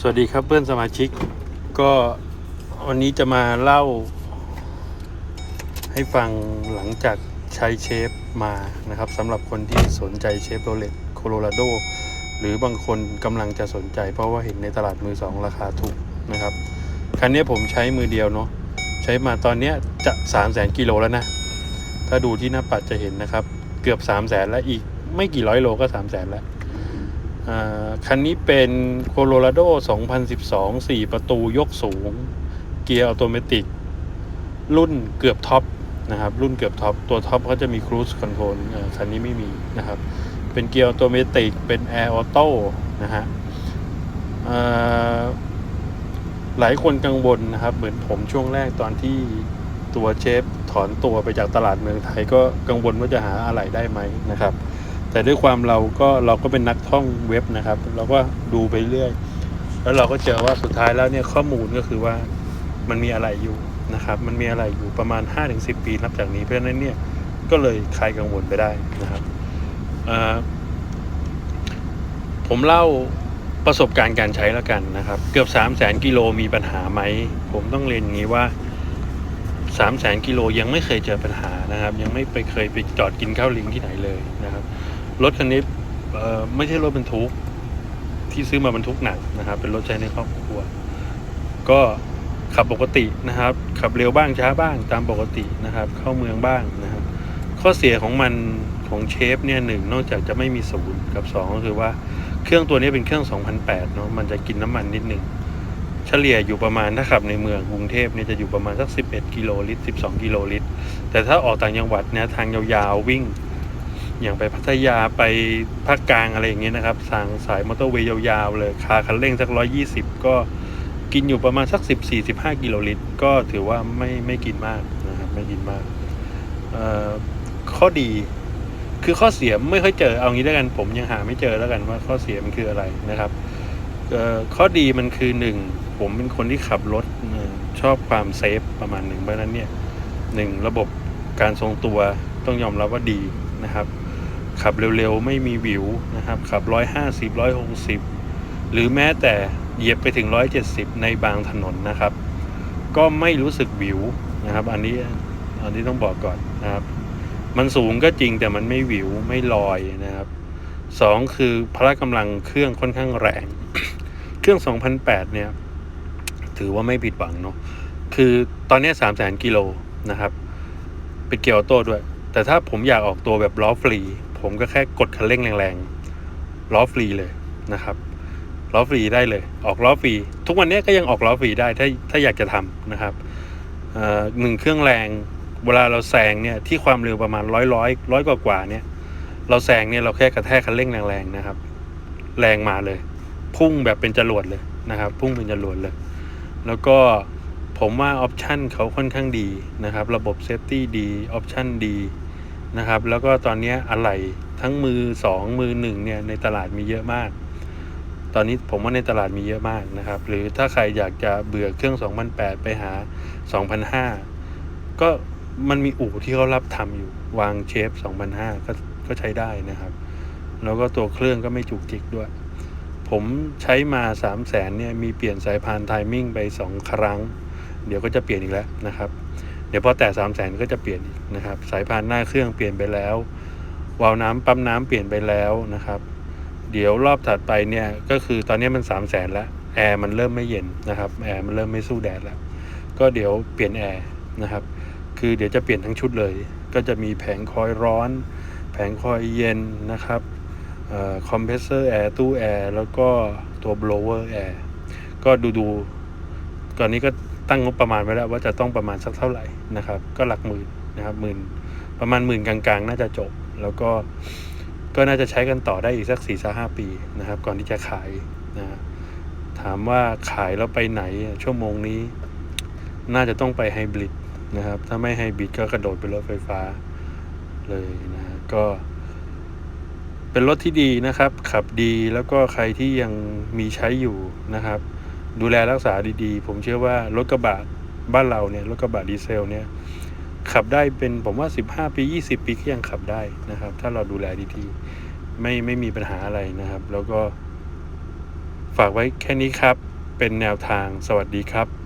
สวัสดีครับเพื่อนสมาชิก ก็วันนี้จะมาเล่า ให้ฟังหลังจากใช้เชฟมานะครับสำหรับคนที่สนใจเชฟโรเลตโคโลราโดหรือบางคนกำลังจะสนใจเพราะว่าเห็นในตลาดมือสองราคาถูกนะครับ คันนี้ผมใช้มือเดียวเนาะใช้มาตอนนี้จะ 3 0 0แสนกิโลแล้วนะ ถ้าดูที่หน้าปัดจะเห็นนะครับ เกือบ 3 0 0แสนแล้วอีกไม่กี่ร้อยโลก็ 3 0 0แสนแล้ว คันนี้เป็นโคโลราโด 2012 4 ประตูยกสูง เกียร์ออโตเมติรุ่นเกือบท็อปนะครับ รุ่นเกือบท็อป ตัวท็อปเขาจะมีครู i คอนโทรลคันนี้ไม่มีนะครับ เป็นเกียร์ออโตเมติเป็นแอร์ออโต้นะฮะหลายคนกังวลนะครับ เหมือนผมช่วงแรกตอนที่ตัวเชฟถอนตัวไปจากตลาดเมืองไทยก็กังวลว่าจะหาอะไรได้ไหมนะครับ แต่ด้วยความเราก็เราก็เป็นนักท่องเว็บนะครับ เราก็ดูไปเรื่อย แล้วเราก็เจอว่าสุดท้ายแล้วเนี่ยข้อมูลก็คือว่ามันมีอะไรอยู่นะครับ มันมีอะไรอยู่ประมาณ 5-10 ปีนับจากนี้เพราะฉะนั้นเนี่ยก็เลยคลายกังวลไปได้นะครับผมเล่าประสบการณ์การใช้แล้วกันนะครับ เกือบ 3 0 0 0 0 0กิโลมีปัญหาไหม ผมต้องเรียนอย่างนี้ว่า 3 0 0 0 0 0กิโลยังไม่เคยเจอปัญหานะครับ ยังไม่ไปเคยไปจอดกินข้าวลิงที่ไหนเลยนะครับ รถคันนี้ไม่ใช่รถบรรทุกที่ซื้อมาบรรทุกหนักนะครับ เป็นรถใช้ในครอบครัว ก็ขับปกตินะครับ ขับเร็วบ้างช้าบ้างตามปกตินะครับ เข้าเมืองบ้างนะครับ ข้อเสียของมันของเชฟเนี่ยหนึ่งนอกจากจะไม่มีศูนย์กับสองก็คือว่าเครื่องตัวนี้เป็นเครื่อง 2008เนาะมันจะกินน้ำมันนิดหนึ่งเฉลี่ยอยู่ประมาณถ้าขับในเมืองกรุงเทพเนี่ยจะอยู่ประมาณสัก 11 กิโลลิตร 12 กิโลลิตร แต่ถ้าออกต่างจังหวัดเนี่ยทางยาวๆวิ่ง อย่างไปพัทยาไปภาคกลางอะไรอย่างเงี้ยนะครับ ทางสายมอเตอร์เวย์ยาวๆเลยคาคันเร่งสักร้อยี่สิบก็กินอยู่ประมาณสักสิบสี่สิบห้ากิโลลิตร ก็ถือว่าไม่ไม่กินมากนะครับไม่กินมากข้อดีคือข้อเสียไม่ค่อยเจอเอางี้แล้วกันผมยังหาไม่เจอแล้วกันว่าข้อเสียมันคืออะไรนะครับข้อดีมันคือหนึ่งผมเป็นคนที่ขับรถชอบความเซฟประมาณหนึ่งเพราะฉะนั้นเนี่ยหนึ่งระบบการทรงตัวต้องยอมรับว่าดีนะครับ ขับเร็วๆ ไม่มีวิวนะครับ ขับ 150 160 หรือแม้แต่เหยียบไปถึง 170 ในบางถนนนะครับ ก็ไม่รู้สึกวิวนะครับ อันนี้อันนี้ต้องบอกก่อนนะครับ มันสูงก็จริงแต่มันไม่วิวไม่ลอยนะครับสองคือพละกำลังเครื่องค่อนข้างแรง เครื่อง 2008 เนี่ย ถือว่าไม่ผิดหวังเนาะคือตอนนี้ 3 0 0 0 0 0กิโลนะครับเป็นเกียร์ออโต้ด้วยแต่ถ้าผมอยากออกตัวแบบล้อฟรี ผมก็แค่กดคันเร่งแรงๆล้อฟรีเลยนะครับล้อฟรีได้เลย ออกล้อฟรีทุกวันนี้ก็ยังออกล้อฟรีได้ถ้าถ้าอยากจะทำนะครับหนึ่งเครื่องแรงเวลาเราแซงเนี่ยที่ความเร็วประมาณร้อยร้อยร้อยกว่ากว่าเนี่ยเราแซงเนี่ยเราแค่กระแทกคันเร่งแรงๆนะครับ แรงมาเลย พุ่งแบบเป็นจรวดเลยนะครับ พุ่งเป็นจรวดเลย แล้วก็ผมว่าออปชันเขาค่อนข้างดีนะครับ ระบบเซฟตี้ดีออปชันดี นะครับ แล้วก็ตอนนี้อะไหล่ทั้งมือ 2 มือ1เนี่ยในตลาดมีเยอะมาก ตอนนี้ผมว่าในตลาดมีเยอะมากนะครับ หรือถ้าใครอยากจะเบื่อเครื่อง 2008 ไปหา 2005 ก็มันมีอู่ที่เขารับทำอยู่วางเชฟ 2005 ก็ก็ใช้ได้นะครับ แล้วก็ตัวเครื่องก็ไม่จุกจิกด้วย ผมใช้มา 3 0 0แสนเนี่ยมีเปลี่ยนสายพานไทมิ่งไป 2 ครั้ง เดี๋ยวก็จะเปลี่ยนอีกแล้วนะครับ ดี๋ยวพอแต่3 0 0แสนก็จะเปลี่ยนอีกนะครับ สายพานหน้าเครื่องเปลี่ยนไปแล้ววาล์วน้ำปั๊มน้ำเปลี่ยนไปแล้วนะครับ เดี๋ยวรอบถัดไปเนี่ยก็คือตอนนี้มัน3 0 0แสนแล้วแอร์มันเริ่มไม่เย็นนะครับแอร์มันเริ่มไม่สู้แดดแล้ว ก็เดี๋ยวเปลี่ยนแอร์นะครับ คือเดี๋ยวจะเปลี่ยนทั้งชุดเลย ก็จะมีแผงคอยร้อน แผงคอยเย็นนะครับคอมเพรสเซอร์แอร์ตู้แอร์แล้วก็ตัวบ l เวอร์แอร์ก็ดูดูๆก่อนนี้ก็ ตั้งงบประมาณไว้แล้วว่าจะต้องประมาณสักเท่าไหร่นะครับ ก็หลักหมื่นนะครับหมื่นประมาณหมื่นกลางๆ น่าจะจบ แล้วก็ก็น่าจะใช้กันต่อได้อีกสักสี่สห้าปีนะครับ ก่อนที่จะขายนะถามว่าขายแล้วไปไหนชั่วโมงนี้ น่าจะต้องไปไฮบริดนะครับ ถ้าไม่ไฮบริดก็กระโดดไปรถไฟฟ้าเลยนะฮะก็เป็นรถที่ดีนะครับ ขับดีแล้วก็ใครที่ยังมีใช้อยู่นะครับ ดูแลรักษาดีๆ ผมเชื่อว่ารถกระบะบ้านเราเนี่ยรถกระบะดีเซลเนี่ยขับได้เป็นผมว่า 15 ปี 20 ปีก็ยังขับได้นะครับ ถ้าเราดูแลดีๆไม่ไม่มีปัญหาอะไรนะครับ แล้วก็ฝากไว้แค่นี้ครับ เป็นแนวทางสวัสดีครับ